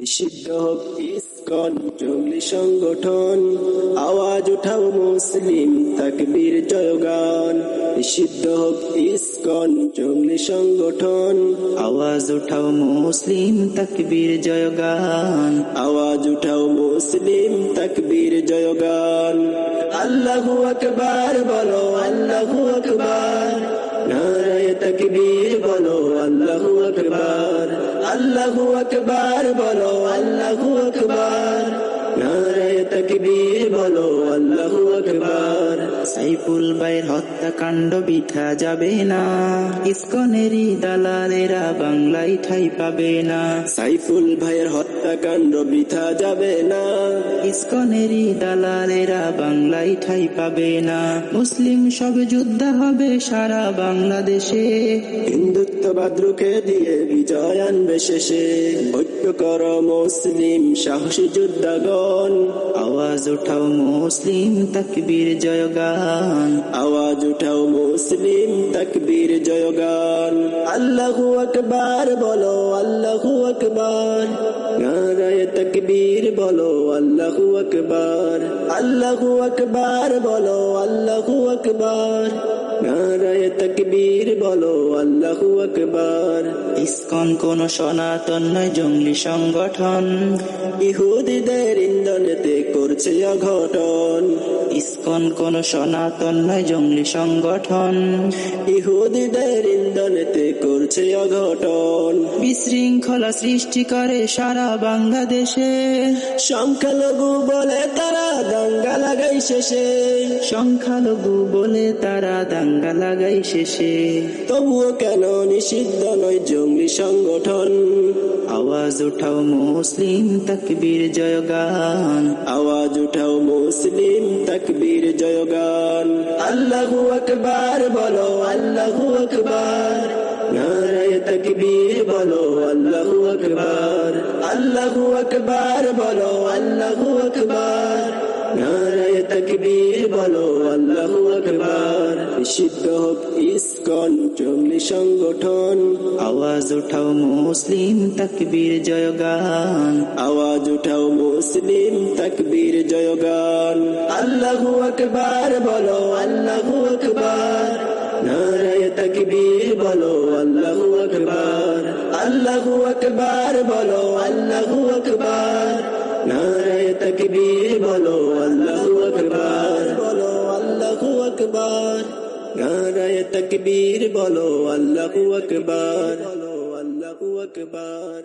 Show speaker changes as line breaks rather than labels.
নিষিদ্ধ ইসকন জঙ্গলি সংগঠন। আওয়াজ উঠাও মুসলিম তাকবীর জয়গান। নিষিদ্ধ ইসকন জঙ্গলি সংগঠন।
আওয়াজ উঠাও মুসলিম তাকবীর জয়গান।
আওয়াজ উঠাও মুসলিম তাকবীর জয়গান। আল্লাহু আকবার বলো, আল্লাহু আকবার। নারায় তাকবীর আল্লাহু আকবার বলো আল্লাহু আকবার। নারে তকবীর বলো
সাইফুল ভাইয়ের হত্যাকাণ্ড বিথা যাবে না। ইসকনেরই দালালেরা বাংলায় ঠাই পাবে না।
সাইফুল ভাইয়ের হত্যাকাণ্ড বৃথা যাবে না।
ইসকনেরই দালালেরা বাংলায় ঠাই পাবে না। মুসলিম সব যুদ্ধ হবে সারা বাংলাদেশে।
হিন্দুত্ববাদ রুখে দিয়ে বিজয় আনবে শেষে। ঐক্য কর মুসলিম সাহসী যোদ্ধাগণ।
আওয়াজ উঠাও মুসলিম তাকবীর জয়গান।
আওয়াজ উঠাও মুসলিম তাকবীর জয়গান। আল্লাহু আকবার বলো আল্লাহু আকবার। নারায় তাকবীর বলো আল্লাহু আকবার। আল্লাহু আকবার বলো আল্লাহু আকবার। নারায় তাকবীর বলো আল্লাহু আকবার।
ইসকন কোন সনাতন নয় জঙ্গলি সংগঠন।
ইহুদিদের ইন্ধনেতে অঘটন।
ইসকন কোন সনাতন নয় জঙ্গলি সংগঠন।
ইহুদিদের ইন্ধনেতে করছে অঘটন।
বিশৃঙ্খলা সৃষ্টি করে সারা বাংলাদেশে।
সংখ্যালঘু বলে তারা দাঙ্গা লাগাই শেষে।
সংখ্যালঘু বলে তারা দাঙ্গা লাগাই শেষে।
তবুও কেন নিষিদ্ধ নয় জঙ্গলি সংগঠন?
আওয়াজ উঠাও মুসলিম তাকবীর জয়গান।
আওয়াজ উঠাও মুসলিম তকবীর জয়গান। আল্লাহু আকবার বলো, আল্লাহু আকবার। নারায় তাকবীর বলো, আল্লাহু আকবার। আল্লাহু আকবার বলো, আল্লাহু আকবার। নারায় তাকবীর বলো নিষিদ্ধ হোক ইসকন জঙ্গলি সংগঠন।
আওয়াজ উঠাও মুসলিম তাকবীর জয়গান।
আওয়াজ উঠাও মুসলিম তাকবীর জয়গান। আল্লাহু আকবার বলো আল্লাহু আকবার। নারায় তাকবীর বলো আল্লাহু আকবার। আল্লাহু আকবার বলো আল্লাহু আকবার। নারায় তাকবীর বলো আল্লাহু নারায় তকবীর বলো আল্লাহু আকবার। বলো আল্লাহু আকবার